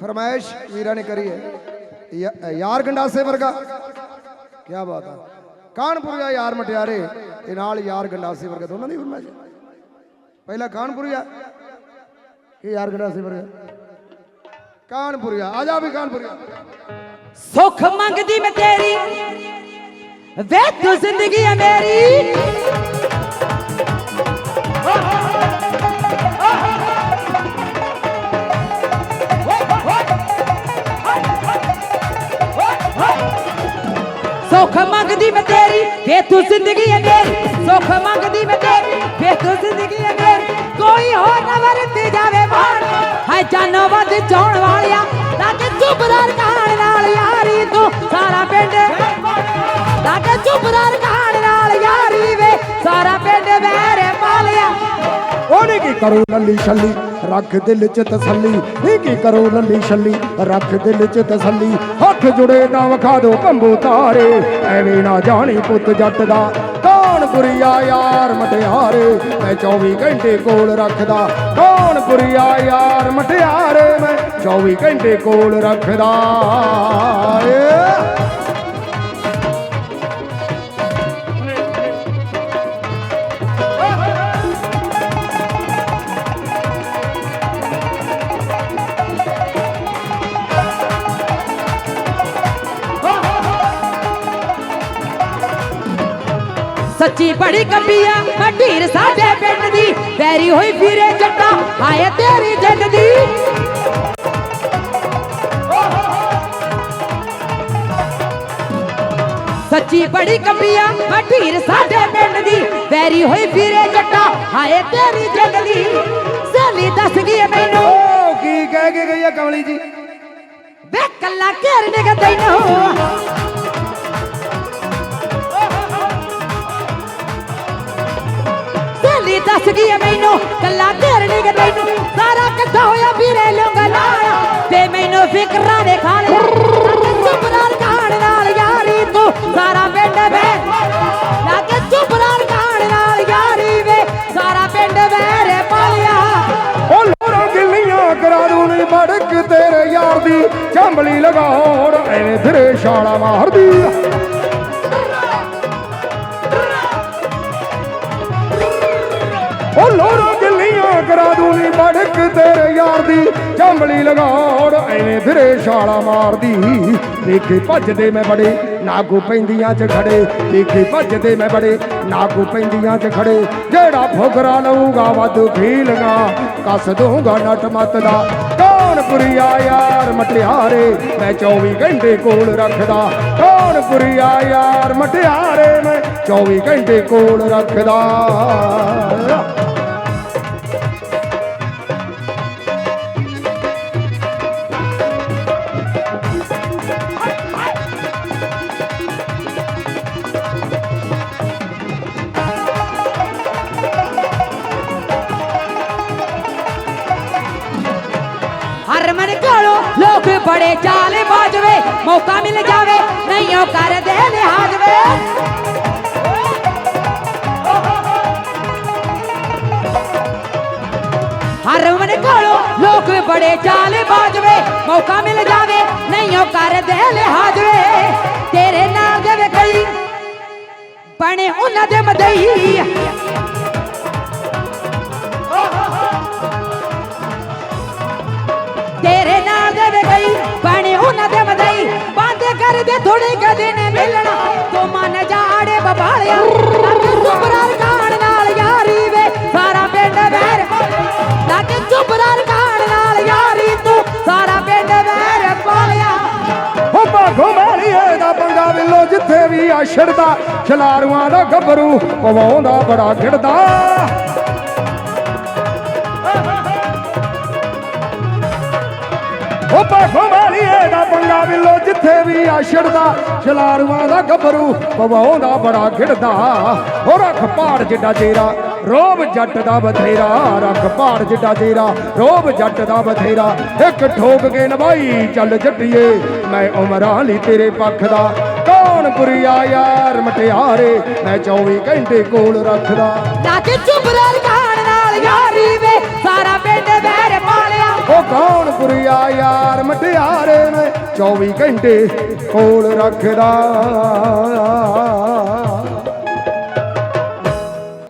ਫਰਮਾਇਸ਼ ਵੀਰਾਂ ਨੇ ਕਰੀ ਹੈ। ਯਾਰ ਗੰਡਾਸੇ ਵਰਗਾ। ਕੀ ਬਾਤ ਆ। ਕਾਨਪੁਰੀਆ ਯਾਰ ਮਟਿਆਰੇ। ਇਹ ਨਾਲ ਯਾਰ ਗੰਡਾਸੇ ਵਰਗਾ, ਦੋਨਾਂ ਦੀ ਫਰਮਾਇਸ਼ ਹੈ। ਪਹਿਲਾ ਕਾਨਪੁਰੀਆ ਕਿ ਯਾਰ ਗੰਡਾਸੇ ਵਰਗਾ। ਕਾਨਪੁਰੀਆ ਆ ਜਾ ਵੀ ਕਾਨਪੁਰੀਆ ਸੁੱਖ ਮੰਗਦੀ ਮੈਂ ਤੇਰੀ, ਵੇ ਤੂੰ ਜ਼ਿੰਦਗੀ ਹੈ ਮੇਰੀ। ਵੇ ਤੂੰ ਜ਼ਿੰਦਗੀ ਹੈ ਸੁੱਖ ਮੰਗਦੀ ਮੈਂ ਤੇਰੀ ਵੇ ਤੂੰ ਜ਼ਿੰਦਗੀ ਹੈ ਕੋਈ ਹੋਰ ਨਾ ਵਰਤੀ ਜਾਵੇ ਮਾਰ ਹੈ ਜਾਨੋਂ ਵੱਧ ਚਾਉਣ ਵਾਲਿਆ, ਤਾਂ ਕਿ ਚੁੱਪਦਾਰ ਕਹਾਣ ਕਰੋ ਲੱਲੀ ਛੱਲੀ, ਰੱਖ ਦਿਲ ਚ ਤਸੱਲੀ। ਇਹ ਕੀ ਕਰੂ ਲੱਲੀ ਛੱਲੀ, ਰੱਖ ਦਿਲ ਚ ਤਸੱਲੀ। ਹੱਥ ਜੁੜੇ ਨਾ ਵਿਖਾ ਦੋ ਕੰਬੂ ਤਾਰੇ, ਐਵੇਂ ਨਾ ਜਾਣੀ ਪੁੱਤ ਜੱਟ ਦਾ। ਕੌਣ ਬੁਰੀਆ ਯਾਰ ਮਟਿਆਰੇ, ਮੈਂ 24 ਘੰਟੇ ਕੋਲ ਰੱਖਦਾ। ਕੌਣ ਬੁਰੀਆ ਯਾਰ ਮਟਿਆਰੇ, ਮੈਂ 24 ਘੰਟੇ ਕੋਲ ਰੱਖਦਾ। ਸੱਚੀ ਬੜੀ ਕੰਬੀਆ ਮੈਂ ਢੀਰ ਸਾਡੇ ਪਿੰਡ ਦੀ। ਵੈਰੀ ਹੋਈ ਫਿਰੇ ਜੱਟਾ ਹਾਏ ਤੇਰੀ ਜਿੱਦ ਦੀ। ਸੱਚੀ ਬੜੀ ਕੰਬੀਆ ਮੈਂ ਢੀਰ ਸਾਡੇ ਪਿੰਡ ਦੀ। ਵੈਰੀ ਹੋਈ ਫਿਰੇ ਜੱਟਾ ਹਾਏ ਤੇਰੀ ਜਿੱਦ ਦੀ। ਸਹੇਲੀ ਦੱਸ ਗਈ ਮੈਨੂੰ। ਕੀ ਕਹਿ ਕੇ ਗਈ ਆ ਕਮਲੀ ਜੀ? ਵੇ ਕੱਲਾ ਘੇਰਨੇ ਗਾ ਤੈਨੂੰ। ਦੱਸ ਗਈ ਐ ਮੈਨੂੰ ਕੱਲਾ ਘੇਰਨੇ ਗਾ ਤੈਨੂੰ। ਸਾਰਾ ਇਕੱਠਾ ਹੋਇਆ ਵੀਰੇ ਲੋਗਾ ਲਾਇਆ। ਤੇ ਮੈਨੂੰ ਫਿਕਰਾਂ ਦੇ ਖਾ ਲਿਆ ਚੁੱਪਰਾਰ ਕਹਾਣ ਨਾਲ, ਯਾਰੀ ਤੂੰ ਸਾਰਾ ਪਿੰਡ ਵੇ। ਲਾ ਕੇ ਚੁੱਪਰਾਰ ਕਹਾਣ ਨਾਲ, ਯਾਰੀ ਵੇ। ਸਾਰਾ ਪਿੰਡ ਵੇਰੇ ਪਾਲਿਆ। ਉਹ ਲੋਰਾਂ ਗਿੱਲੀਆਂ ਕਰਾ ਦੂੰ ਨੀ ਮੜਕ ਤੇਰੇ ਯਾਰ ਦੀ। ਚੰਬਲੀ ਲਗਾਉਣ ਐਵੇਂ ਫਿਰੇ ਛਾਲਾ ਮਾਰਦੀ। ਦੂੰ ਮੜਕ ਤੇਰੇ ਯਾਰ ਦੀ ਚੰਬਲੀ ਲਗਾਉਣ ਐਵੇਂ ਫਿਰੇ ਛਾਲਾ ਮਾਰਦੀ। ਦੇਖੇ ਭੱਜਦੇ ਮੈਂ ਬੜੇ, ਨਾਗੂ ਪੈਂਦੀਆਂ ਚ ਖੜੇ। ਦੇਖੇ ਭੱਜਦੇ ਮੈਂ ਬੜੇ, ਨਾਗੂ ਪੈਂਦੀਆਂ ਚ ਖੜੇ। ਜਿਹੜਾ ਫੁਗਰਾ ਲਊਗਾ ਵਾਧੂ ਫੀਲਗਾ ਕੱਸ ਦੂੰਗਾ ਨਟ ਮਤ ਦਾ। ਕੌਣ ਪੁਰੀਆ ਯਾਰ ਮਟਿਆਰੇ, ਮੈਂ 24 ਘੰਟੇ ਕੋਲ ਰੱਖਦਾ। ਕੌਣ ਪੁਰੀਆ ਯਾਰ ਮਟਿਆਰੇ, ਮੈਂ 24 ਘੰਟੇ ਕੋਲ ਰੱਖਦਾ। ਬੜੇ ਚਾਲੇ ਬਾਜਵੇ, ਮੌਕਾ ਮਿਲ ਜਾਵੇ ਨਹੀਂ ਉਹ ਕਰਦੇ ਲਿਹਾਜ਼ ਵੇ। ਹਰਮਨ ਕੋਲੋਂ ਲੋਕ ਬੜੇ ਚਾਲੇ ਬਾਜਵੇ, ਮੌਕਾ ਮਿਲ ਜਾਵੇ ਨਹੀਂ ਉਹ ਕਰਦੇ ਲਿਹਾਜ਼ ਵੇ। ਤੇਰੇ ਨਾਲ ਦੇ ਕਈ ਬਣੇ ਉਹਨਾਂ ਦੇ ਮਦਈ। ਜਿੱਥੇ ਵੀ ਛਲਾਰੂਆਂ ਦਾ ਗੱਭਰੂ ਪਵਾਉਂਦਾ, ਬੜਾ ਖਿੜਦਾ ਉਹ ਬਾਗੋ ਮਾਲੀਏ ਦਾ ਪੰਗਾ ਵਿਲੋ ਜਿੱਥੇ ਵੀ ਆਛੜਦਾ ਛਲਾਰੂਆਂ ਦਾ ਗੱਭਰੂ ਪਵਾਉਂਦਾ, ਬੜਾ ਖਿੜਦਾ ਉਹ ਰੱਖ ਪਹਾੜ ਜਿੱਡਾ ਤੇਰਾ ਰੋਬ ਜੱਟ ਦਾ ਬਥੇਰਾ, ਰੱਖ ਪਹਾੜ ਜਿੱਡਾ ਤੇਰਾ ਰੋਬ ਜੱਟ ਦਾ ਬਥੇਰਾ। ਇੱਕ ਠੋਕ ਕੇ ਨਵਾਈ, ਚੱਲ ਜੱਟੀਏ, ਮੈਂ ਉਮਰਾਂ ਲਈ ਤੇਰੇ ਪੱਖ ਦਾ। ਕੌਣ ਪੁਰੀਆ ਯਾਰ ਮਟਿਆਰੇ ਮੈਂ 24 ਘੰਟੇ ਕੋਲ ਰੱਖਦਾ। ਲੱਗੇ ਚੁਬਰਾਰ ਕਾਣ ਨਾਲ ਯਾਰੀ ਵੇ ਸਾਰਾ ਪਿੰਡ ਵੈਰ ਪਾਲਿਆ। ਉਹ ਕੌਣ ਕੁਰਿਆ ਯਾਰ ਮਟਿਆਰੇ ਨੇ 24 ਘੰਟੇ ਕੋਲ ਰੱਖਦਾ।